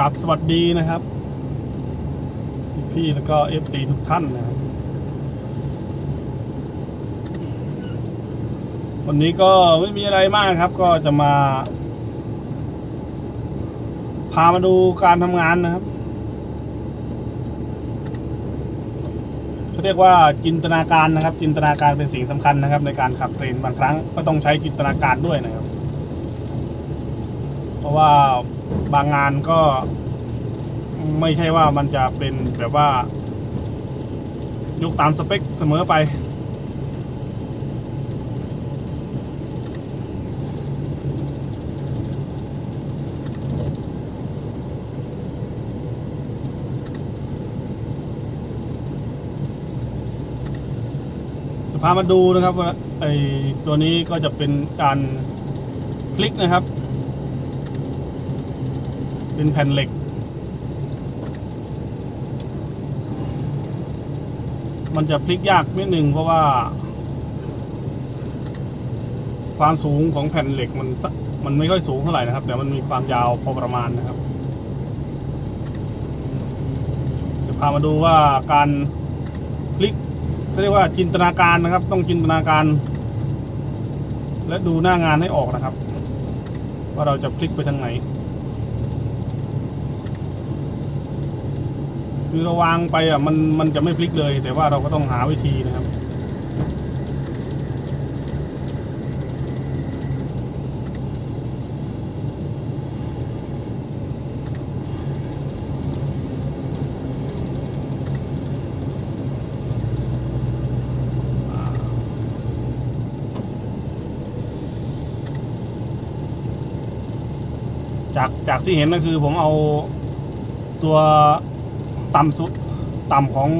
ราบสวัสดีนะครับ พี่แล้วก็ FC ทุกท่านนะครับ วันนี้ก็ไม่มีอะไรมากครับ ก็จะมา พามาดูการทำงานนะครับเขาเรียกว่าจินตนาการนะครับ จินตนาการเป็นสิ่งสำคัญนะครับ ในการขับเครนบางครั้งก็ต้องใช้จินตนาการด้วยนะครับ เพราะว่า บางงานก็ไม่ใช่ว่ามันจะเป็นแบบว่ายกตามสเปคเสมอไปจะพามาดูนะครับว่าไอตัวนี้ก็จะเป็นการคลิกนะครับ เป็นแผ่นเหล็ก มันจะพลิกยากนิดหนึ่งเพราะว่า ความสูงของแผ่นเหล็กมันสมันไม่ค่อยสูงเท่าไหร่นะครับ แต่มันมีความยาวพอประมาณนะครับ จะพามาดูว่าการพลิกเขาเรียกว่าจินตนาการนะครับ ต้องจินตนาการ และดูหน้างานให้ออกนะครับ ว่าเราจะพลิกไปทางไหน คือเราวางไปอะมันมันจะไม่พลิกเลย แต่ว่าเราก็ต้องหาวิธีนะครับจากจากที่เห็นก็คือผมเอาตัว ต่ำสุดต่ำของ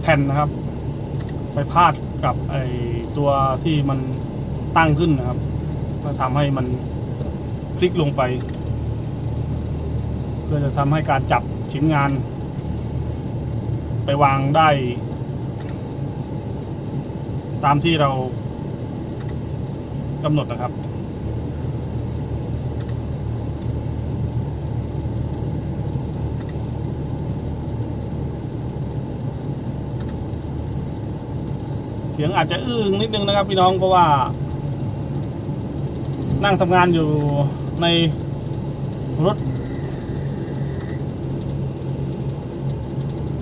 แผ่นนะครับ ไปพาดกับไอตัวที่มันตั้งขึ้นนะครับ ก็ทำให้มันพลิกลงไป เพื่อจะทำให้การจับชิ้นงาน ไปวางได้ ตามที่เรากำหนดนะครับ สียงอาจจะอื้งนิดนึงนะครับ พี่น้องเพราะว่า นั่งทำงานอยู่ในรถ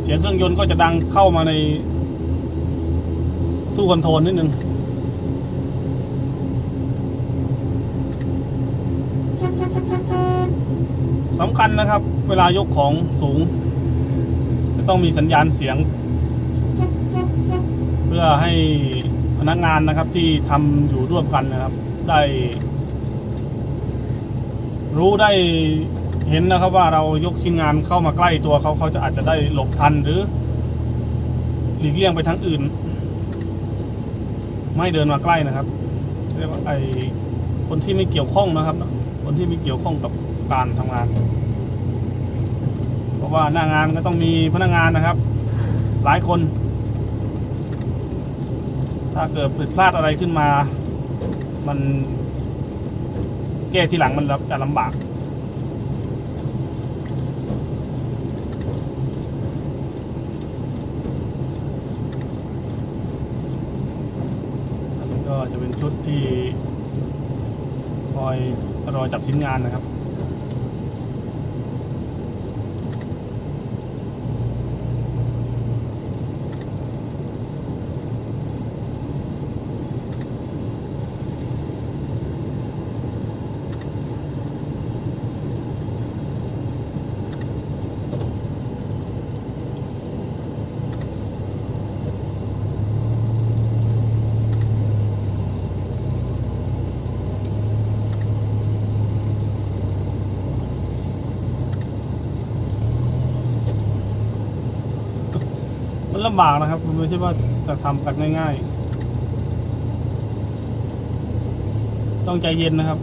เสียงเครื่องยนต์ก็จะดังเข้ามาในตู้คอนโทรลนิดนึงสำคัญนะครับ เวลายกของสูง จะต้องมีสัญญาณเสียง พื่อให้พนักงานนะครับที่ทำอยู่ร่วมกันนะครับ ได้ รู้ได้เห็นนะครับว่าเรายกชิ้นงานเข้ามาใกล้ตัวเขาเขาจะอาจจะได้หลบทันหรือ หลีกเลี่ยงไปทางอื่น ไม่เดินมาใกล้นะครับ เรียกว่าไอคนที่ไม่เกี่ยวข้องนะครับ คนที่ไม่เกี่ยวข้องกับการทำงาน เพราะว่าหน้างานก็ต้องมีพนักงานนะครับ หลายคน ถ้าเกิดผิดพลาดอะไรขึ้นมา มันแก้ทีหลังมันจะลำบากก็จะเป็นชุดที่คอยรอจับชิ้นงานนะครับำบากนะครับไม่ใช่ว่าจะทำกันง่ายๆ ต้องใจเย็นนะครับ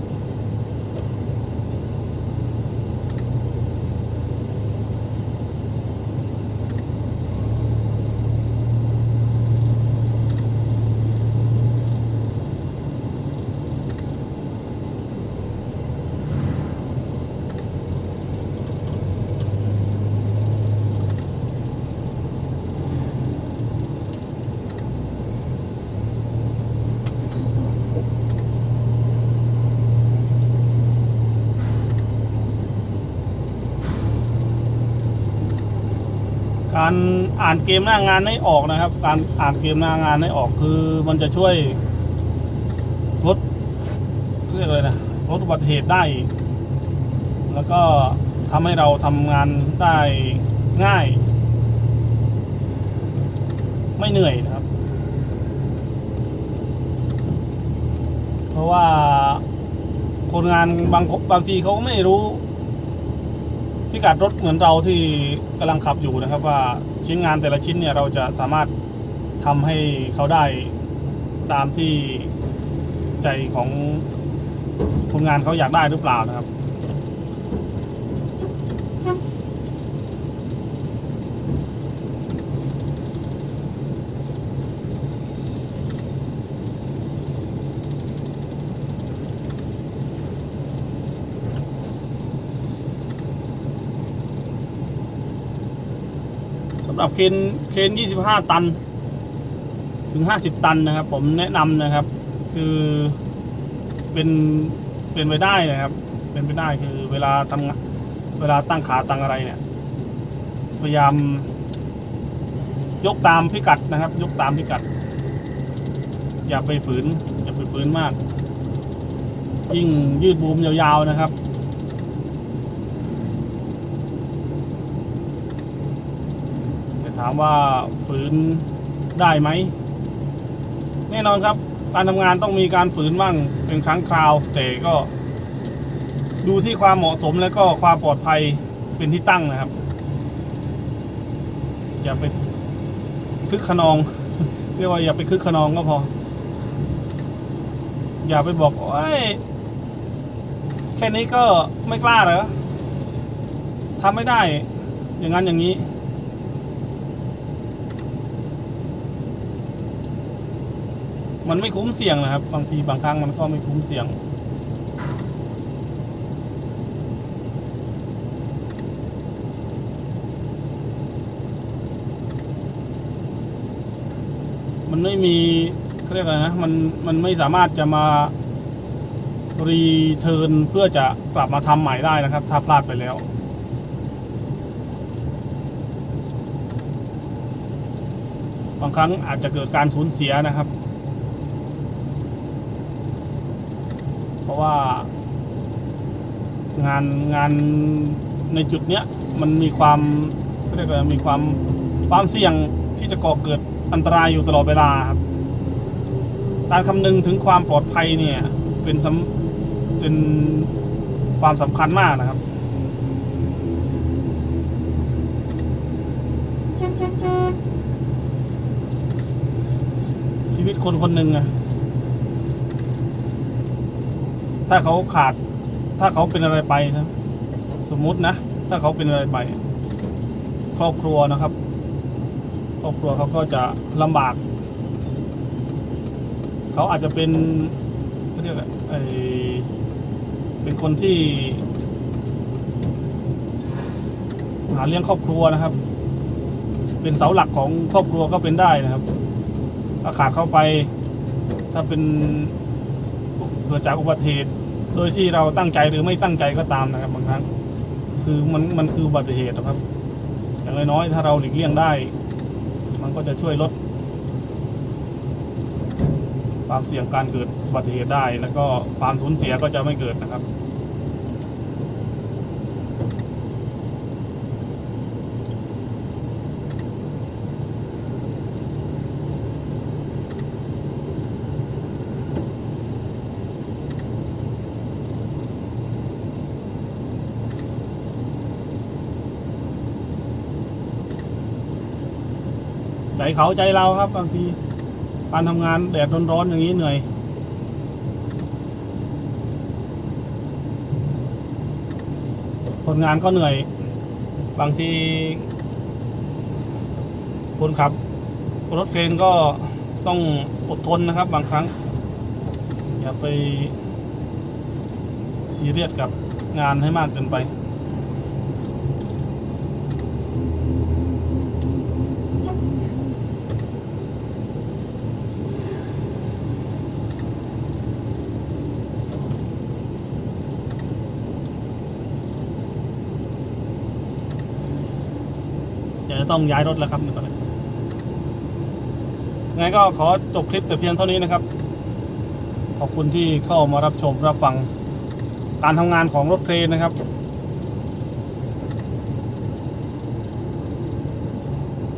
การอ่านเกมหน้างานให้ออกนะครับ การอ่านเกมหน้างานให้ออกคือมันจะช่วยลดเรียกอะไรนะลดอุบัติเหตุได้ แล้วก็ทำให้เราทำงานได้ง่าย ไม่เหนื่อยนะครับ เพราะว่าคนงานบางบางทีเขาไม่รู้ พิกัดรถเหมือนเราที่กำลังขับอยู่นะครับ ว่าชิ้นงานแต่ละชิ้นเนี่ยเราจะสามารถทำให้เขาได้ตามที่ใจของคนงานเขาอยากได้หรือเปล่านะครับำหรับเคนเคน25 ตัน ถึง 50 ตันนะครับ ผมแนะนำนะครับ คือเป็นเป็นไปได้นะครับ เป็นไปได้คือเวลาทำงานเวลาตั้งขาตั้งอะไรเนี่ย พยายาม ยกตามพิกัดนะครับ ยกตามพิกัด อย่าไปฝืน อย่าไปฝืนมาก ยิ่งยืดบูมยาวๆนะครับ แต่ถามว่าฝืนได้ไหม แน่นอนครับ การทำงานต้องมีการฝืนบ้างเป็นครั้งคราว แต่ก็ ดูที่ความเหมาะสมและก็ความปลอดภัยเป็นที่ตั้งนะครับ อย่าไปคึกขนอง เรียกว่าอย่าไปคึกขนองก็พอ อย่าไปบอกโอ้ยแค่นี้ก็ไม่กล้าเหรอทำไม่ได้ อย่างนั้นอย่างนี้ มันไม่คุ้มเสี่ยงนะครับ บางทีบางครั้งมันก็ไม่คุ้มเสี่ยง มันไม่มีเขาเรียกอะไรนะมันมันไม่สามารถจะมารีเทิร์นเพื่อจะกลับมาทำใหม่ได้นะครับ ถ้าพลาดไปแล้วบางครั้งอาจจะเกิดการสูญเสียนะครับ เพ ราะว่า งานงานในจุดเนี้ยมันมีความเรียกอะไรมีความความเสี่ยงที่จะก่อเกิดอันตรายอยู่ตลอดเวลาครับการคำนึงถึงความปลอดภัยเนี่ยเป็นเป็นความสำคัญมากนะครับชีวิตคนคนหนึ่งอะ ถ้าเขาขาด ถ้าเขาเป็นอะไรไปนะ สมมุตินะ ถ้าเขาเป็นอะไรไป ครอบครัวนะครับ ครอบครัวเขาก็จะลำบาก เขาอาจจะเป็นเขาเรียกอะไรเป็นคนที่ หาเลี้ยงครอบครัวนะครับ เป็นเสาหลักของครอบครัวก็เป็นได้นะครับถ้าขาดเข้าไป ถ้าเป็น กิดจากอุบัติเหตุ โดยที่เราตั้งใจหรือไม่ตั้งใจก็ตามนะครับบางครั้ง คือมันมันคืออุบัติเหตุนะครับ อย่างน้อยๆถ้าเราหลีกเลี่ยงได้ มันก็จะช่วยลด ความเสี่ยงการเกิดอุบัติเหตุได้ แล้วก็ความสูญเสียก็จะไม่เกิดนะครับ ใจเขาใจเราครับบางทีการทำงานแดดร้อนๆอย่างนี้เหนื่อยคนงานก็เหนื่อย บางทีคนขับ รถเครนก็ต้องอดทนนะครับ บางครั้ง อย่าไปซีเรียสกับงานให้มากเกินไป จะต้องย้ายรถแล้วครับตอนนี้งั้นก็ขอจบคลิปแต่เพียงเท่านี้นะครับ ขอบคุณที่เข้ามารับชมรับฟังการทำงานของรถเครนนะครับ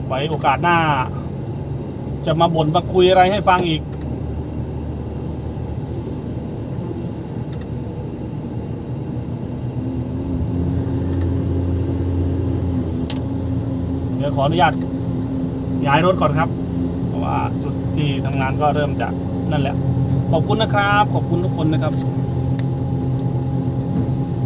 ไว้โอกาสหน้า จะมาบ่นมาคุยอะไรให้ฟังอีก ดี๋ยวขออนุญาตย้ายรถก่อนครับ เพราะว่าจุดที่ทำงานก็เริ่มจะนั่นแหละ ขอบคุณนะครับ ขอบคุณทุกคนนะครับ